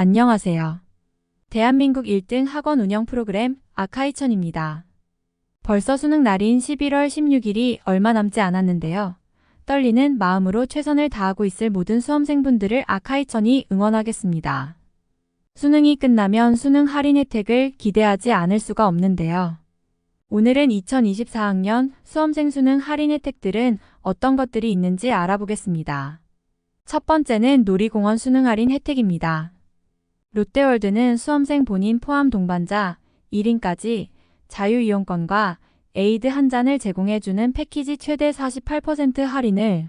안녕하세요. 대한민국 1등 학원 운영 프로그램 아카이천입니다. 벌써 수능 날인 11월 16일이 얼마 남지 않았는데요. 떨리는 마음으로 최선을 다하고 있을 모든 수험생분들을 아카이천이 응원하겠습니다. 수능이 끝나면 수능 할인 혜택을 기대하지 않을 수가 없는데요. 오늘은 2024학년 수험생 수능 할인 혜택들은 어떤 것들이 있는지 알아보겠습니다. 첫 번째는 놀이공원 수능 할인 혜택입니다. 롯데월드는 수험생 본인 포함 동반자 1인까지 자유이용권과 에이드 한 잔을 제공해주는 패키지 최대 48% 할인을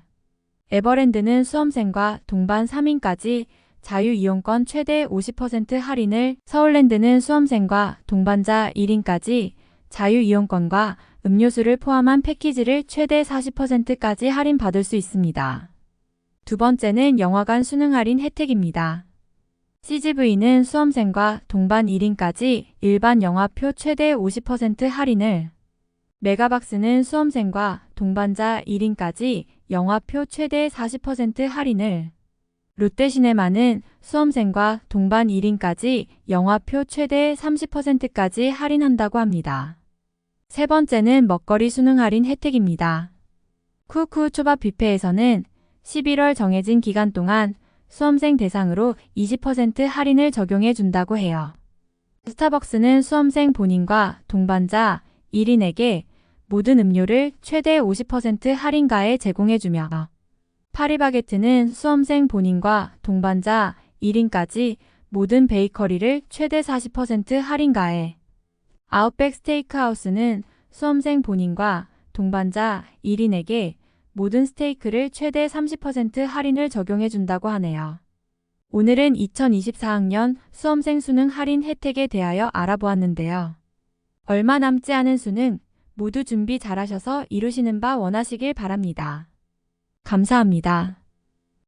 에버랜드는 수험생과 동반 3인까지 자유이용권 최대 50% 할인을 서울랜드는 수험생과 동반자 1인까지 자유이용권과 음료수를 포함한 패키지를 최대 40%까지 할인받을 수 있습니다. 두 번째는 영화관 수능 할인 혜택입니다. CGV는 수험생과 동반 1인까지 일반 영화표 최대 50% 할인을 메가박스는 수험생과 동반자 1인까지 영화표 최대 40% 할인을 롯데시네마는 수험생과 동반 1인까지 영화표 최대 30%까지 할인한다고 합니다. 세 번째는 먹거리 수능 할인 혜택입니다. 쿠쿠 초밥 뷔페에서는 11월 정해진 기간 동안 수험생 대상으로 20% 할인을 적용해 준다고 해요. 스타벅스는 수험생 본인과 동반자 1인에게 모든 음료를 최대 50% 할인가에 제공해주며 파리바게트는 수험생 본인과 동반자 1인까지 모든 베이커리를 최대 40% 할인가에 아웃백 스테이크하우스는 수험생 본인과 동반자 1인에게 모든 스테이크를 최대 30% 할인을 적용해 준다고 하네요. 오늘은 2024학년 수험생 수능 할인 혜택에 대하여 알아보았는데요. 얼마 남지 않은 수능 모두 준비 잘하셔서 이루시는 바 원하시길 바랍니다. 감사합니다.